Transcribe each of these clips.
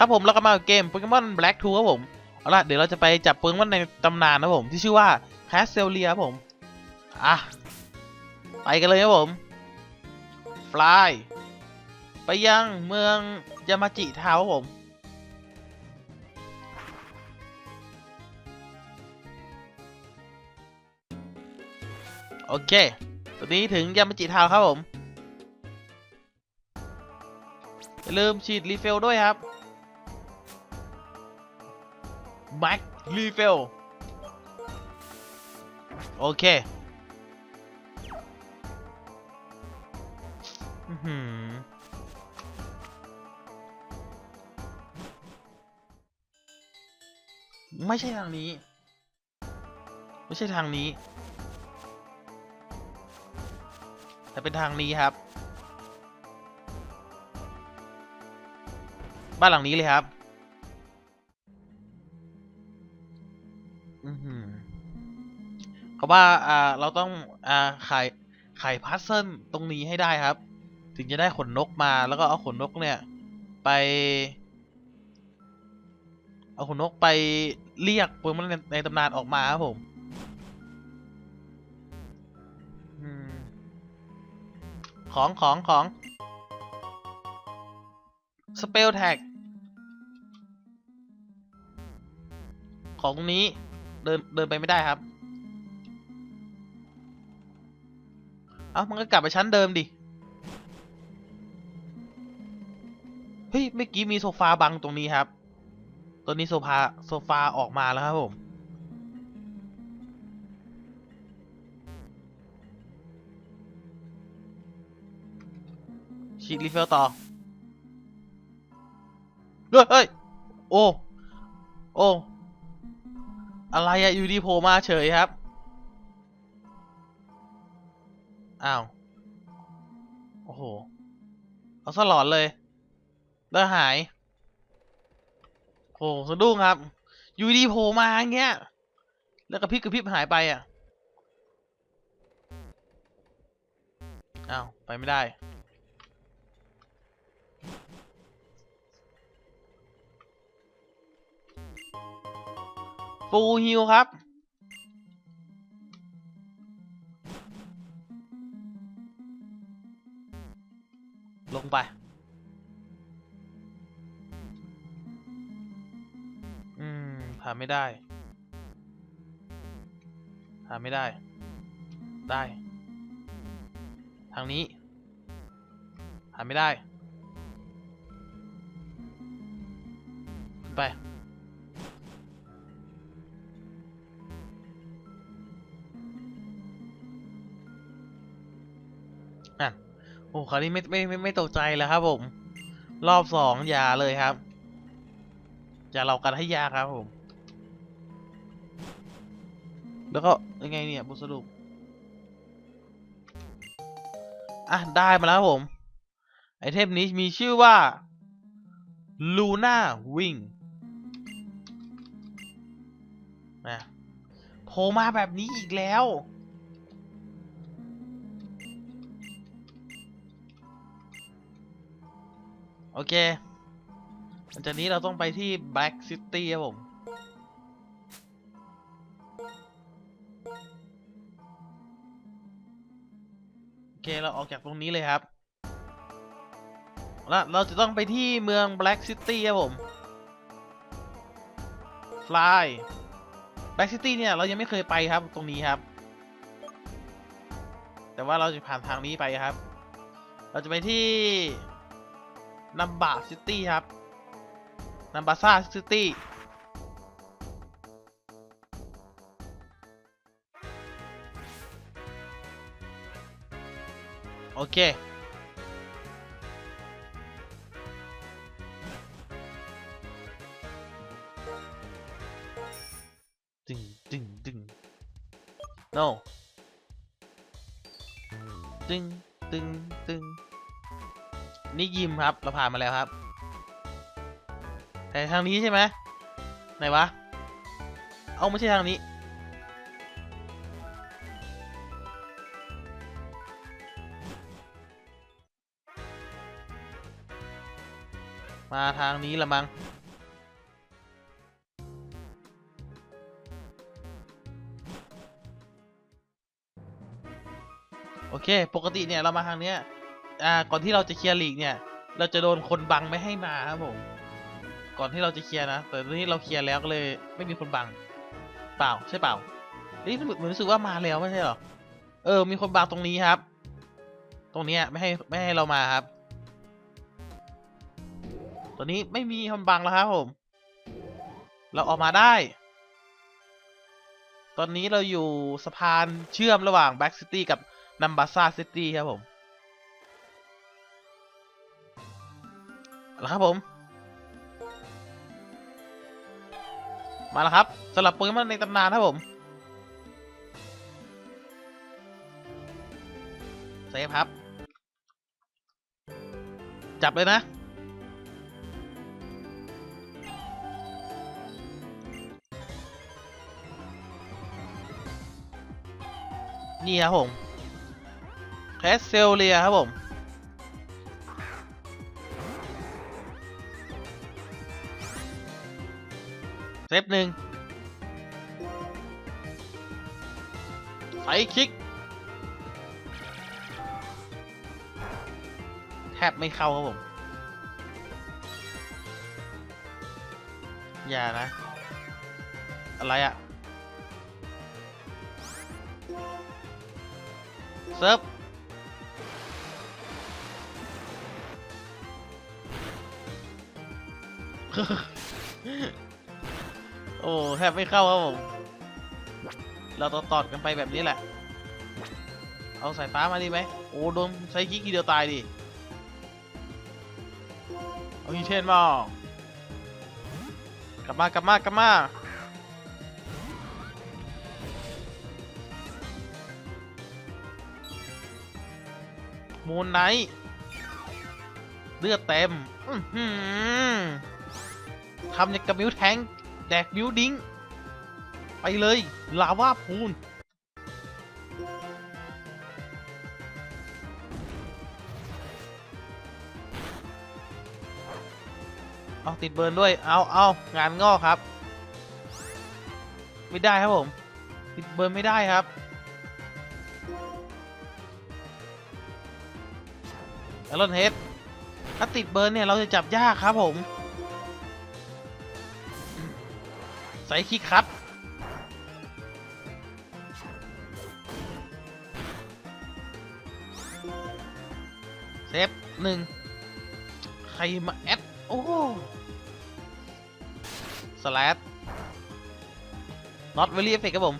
ครับผมแล้วก็มาเกมโปเกมอน Black 2ครับผมเอาล่ะเดี๋ยวเราจะไปจับโปเกมอนในตำนานนะผมที่ชื่อว่าแคสเซลเลียครับผมอะไปกันเลยครับผมฟลายไปยังเมืองยามาจิทาวครับผมโอเค ตอนนี้ถึงยามาจิทาวครับผม อย่าลืมฉีดรีเฟลด้วยครับ แม็กรีเฟลโอเคอือหือไม่ใช่ทางนี้ ไม่ใช่ทางนี้ แต่เป็นทางนี้ครับ บ้านหลังนี้เลยครับ เขาว่าอ่าเราต้องอ่าไขไขพัซเซิลตรงนี้ให้ได้ครับ ถึงจะได้ขนนกมาแล้วก็เอาขนนกเนี่ย ไป เอาขนนกไปเรียกโปเกมอนในตำนานออกมาครับผมอืมของของของสเปลแท็กของตรงนี้ เดินเดินไปไม่ได้ครับ เอ้ามันก็กลับไปชั้นเดิมดิ เฮ้ยเมื่อกี้มีโซฟาบังตรงนี้ครับ ตัวนี้โซฟาโซฟาออกมาแล้วครับผมฉีดรีเฟลต่อเฮ้ยเฮ้ยโอ้ โอ้ อะไรอะอยู่ดีโผล่มาเฉยครับ อ้าว โอ้โห เอาสลอนเลย แล้วหาย โอ้สะดุ้งครับ อยู่ดีโผล่มาอย่างเงี้ย แล้วกระพริบกระพริบหายไปอะ อ้าว ไปไม่ได้ ฟูฮิลครับ ลงไป อืมผ่านไม่ได้ผ่านไม่ได้ ได้ ทางนี้ผ่านไม่ได้ ไป โอ้คราวนี้ไม่ไม่ไม่ไม่ตกใจแล้วครับผม รอบสองอย่าเลยครับอย่าเรากันให้ยากครับผม แล้วก็ยังไงเนี่ยบทสรุปอะได้มาแล้วผม ไอเทมนี้มีชื่อว่า Luna Wing นะโผล่มาแบบนี้อีกแล้ว โอเคหลังจากนี้เราต้องไปที่ Black City ครับผม โอเค เราออกจากตรงนี้เลยครับแล้วเราจะต้องไปที่เมือง Black City ครับผม Fly Black City เนี่ย เรายังไม่เคยไปครับตรงนี้ครับ แต่ว่าเราจะผ่านทางนี้ไปครับ เราจะไปที่ นัมบาซิตี้ครับนัมบาซ่าซิตี้โอเค ดึงดึงดึง no ดึงดึงดึง นี่ยิมครับ เราผ่านมาแล้วครับ แต่ทางนี้ใช่ไหมไหนวะ เอาไม่ใช่ทางนี้ มาทางนี้ละมั้งโอเค ปกติเนี่ย เรามาทางเนี้ย อ่าก่อนที่เราจะเคลียร์ลีกเนี่ย เราจะโดนคนบังไม่ให้มาครับผมก่อนที่เราจะเคลียร์นะ แต่ตอนนี้เราเคลียร์แล้วก็เลยไม่มีคนบัง เปล่าใช่เปล่าเฮ้ยเหมือนรู้สึกว่ามาแล้วไม่ใช่หรอ เออ มีคนบังตรงนี้ครับ ตรงนี้ไม่ให้ไม่ให้เรามาครับตัวนี้ไม่มีคนบังแล้วครับผม เราออกมาได้ ตอนนี้เราอยู่สะพานเชื่อมระหว่างแบ็กซิตี้กับนัมบาซาซิตี้ครับผม เอาละครับผม มาแล้วครับสำหรับปเกมอนในตำนานครับผมเซฟครับ จับเลยนะนี่ครับผมแคสเซลเลียครับผม เซฟหนึ่งไฟคิก แทบไม่เข้าครับผม อย่านะ อะไรอะเซิร์ฟ โอ้แทบไม่เข้าครับผม เราต่อตอดกันไปแบบนี้แหละ เอาสายฟ้ามาดีไหมโอ้โดนใช้คิกทีเดียวตายดิเอาฮีเทนมากลับมากลับมากลับมามูนไนท์เลือดเต็มทำอย่างกับมิวแทง แดกมิวดิ้งไปเลยลาวาพูนเอาติดเบิร์นด้วย เอาเอางานงอกครับ ไม่ได้ครับผม ติดเบิร์นไม่ได้ครับอรอนเฮดถ้าติดเบิร์นเนี่ย เราจะจับยากครับผม ใส่คิกครับ เซฟหนึ่งใครมาแอด โอ้สแลด not very effect ครับผม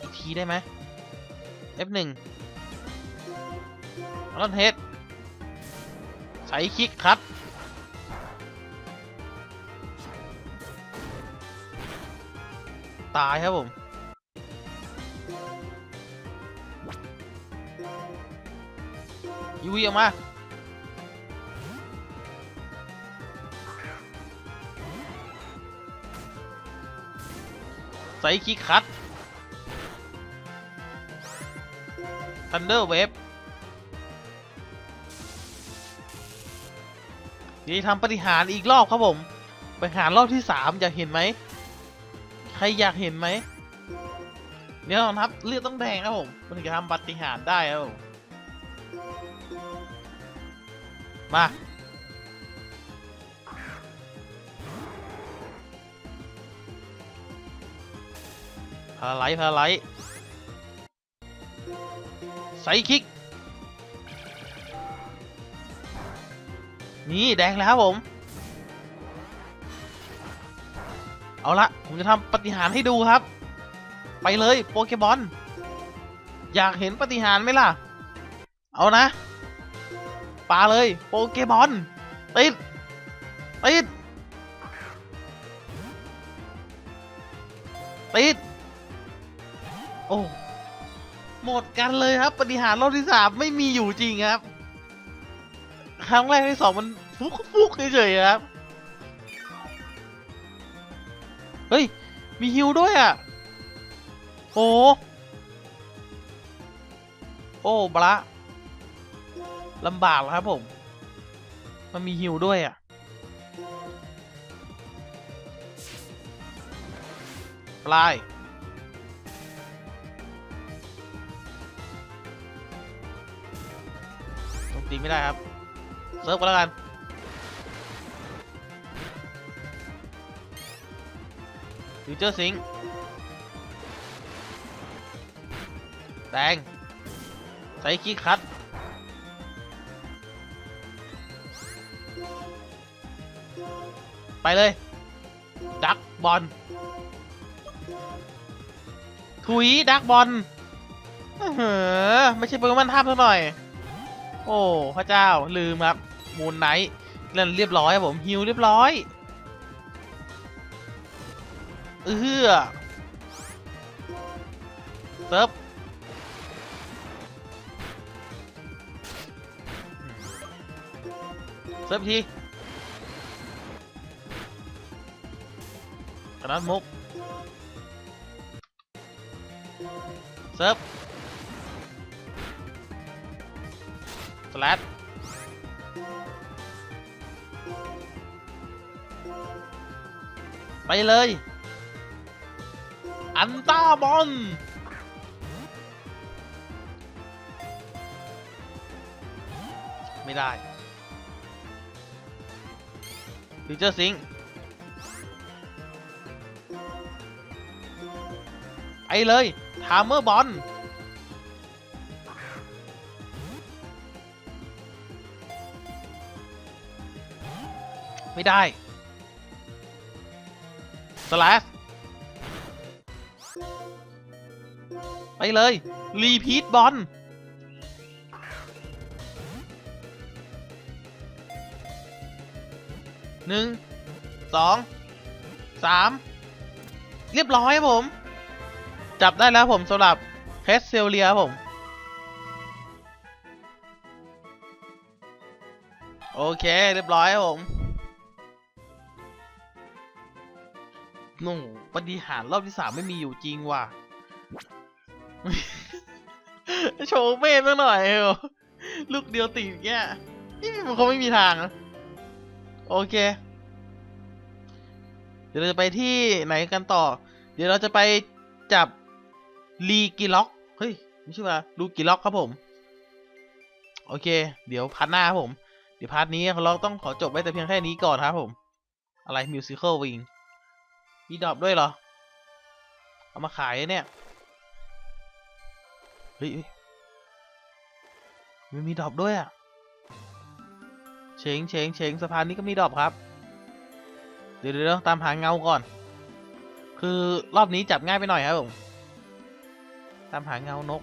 อีกทีได้ไหม F1 รอนเฮดใช้คลิกครับ ตายครับผมยูวีออกมาใส่คิกคัดทันเดอร์เวฟนี่ทำปฏิหารอีกรอบครับผมปฏิหารรอบที่สามอยากเห็นไหม ใครอยากเห็นไหมเดี๋ยวนะครับเลือดต้องแดงครับผมมันจะทำปฏิหารได้ครับผมมาพาไลท์พาไลท์ไซคิก นี่แดงแล้วครับผม เอาละผมจะทำปฏิหารให้ดูครับ ไปเลยโปเกมอนอยากเห็นปฏิหารไหมล่ะ เอานะปาเลยโปเกมอนติดติดติดโอ้หมดกันเลยครับ ปฏิหารรอบที่สามไม่มีอยู่จริงครับ ครั้งแรกที่สองมันฟุกฟุกเฉยๆครับ เฮ้ย มีฮิวด้วยอะ โอ้ โอ้บละลำบากแล้วครับผม มันมีฮิวด้วยอะ ปลายตรงตีไม่ได้ครับ เซิร์ฟกันแล้วกัน ฟิวเจอร์ซิงแดงใส่คีคัดไปเลย ดักบอลถุยดักบอลอื้ออไม่ใช่โปเกมอนท่ามซะหน่อย โอ้ พระเจ้าลืมครับ มูนไนท์เล่นเรียบร้อยครับผมฮิวเรียบร้อย เอื้อเซิร์ฟเซิร์ฟทีกระนั้นมุกเซิร์ฟสแลดไปเลย อันต้าบอลไม่ได้ฟิเจอร์ซิงไอเลยทามเมอร์บอลไม่ได้สแลช เลย รีพีทบอลหนึ่งสองสามเรียบร้อยครับผม จับได้แล้วผมสำหรับเพสเซลเลียผม โอเค เรียบร้อยครับผมหนูปฏิหารรอบที่สามไม่มีอยู่จริงว่ะ โชว์เมฆสักหน่อยเหรอลูกเดียวติดแก่นี่มันคงไม่มีทางนะโอเค เดี๋ยวเราจะไปที่ไหนกันต่อ เดี๋ยวเราจะไปจับลีกิล็อก เฮ้ยไม่ใช่ว่าลูกิล็อกครับผม โอเค เดี๋ยวพาร์ทหน้าครับผม เดี๋ยวพาร์ทนี้เราต้องขอจบไว้แต่เพียงแค่นี้ก่อนครับผม อะไรมิวสิคลวิงมีดรอปด้วยเหรอ เอามาขายเนี่ย เฮ้ยเฮ้ยมันมีดรอปด้วยอะเชงเชงเชงสะพานนี้ก็มีดรอปครับ เดี๋ยวเดี๋ยวตามหาเงาก่อน คือรอบนี้จับง่ายไปหน่อยครับผมตามหาเงานก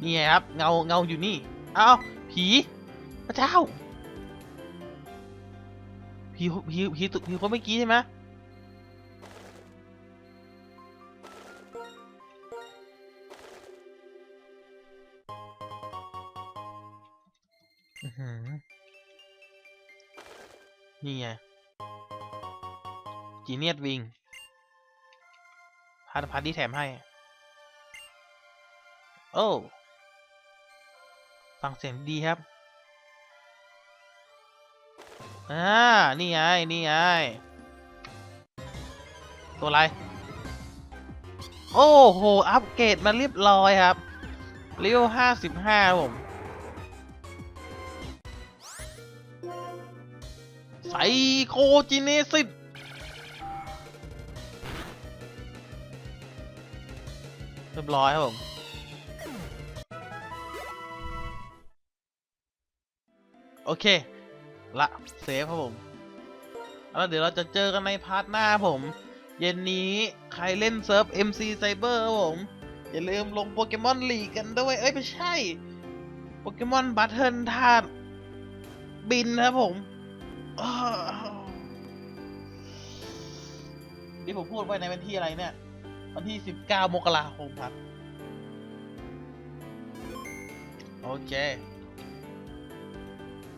นี่ไงครับ เงาเงาอยู่นี่เอ้าผีพระเจ้าผีผีผีตุผีคนเมื่อกี้ใช่ไหม นี่ไงจีเนียตวิงพาร์ทพาร์ทที่แถมให้ โอ้ฟังเสียงดีครับ อ่า นี่ไง นี่ไง ตัวอะไร โอ้โห อัปเกรดมาเรียบร้อยครับเลเวลห้าสิบห้าผม ไซโคจิเนซิสเรียบร้อยครับผมโอเค ละเซฟครับผม แล้วเดี๋ยวเราจะเจอกันในพาร์ทหน้าผม เย็นนี้ใครเล่นเซิร์ฟ MC Cyber ครับผม อย่าลืมลงโปเกมอนลีกกันด้วย เอ้ย ไม่ใช่ โปเกมอนบัตเทิลธาตุบินครับผม นี่ผมพูดไว้ในวันที่อะไรเนี่ย วันที่19มกราคมครับ โอเค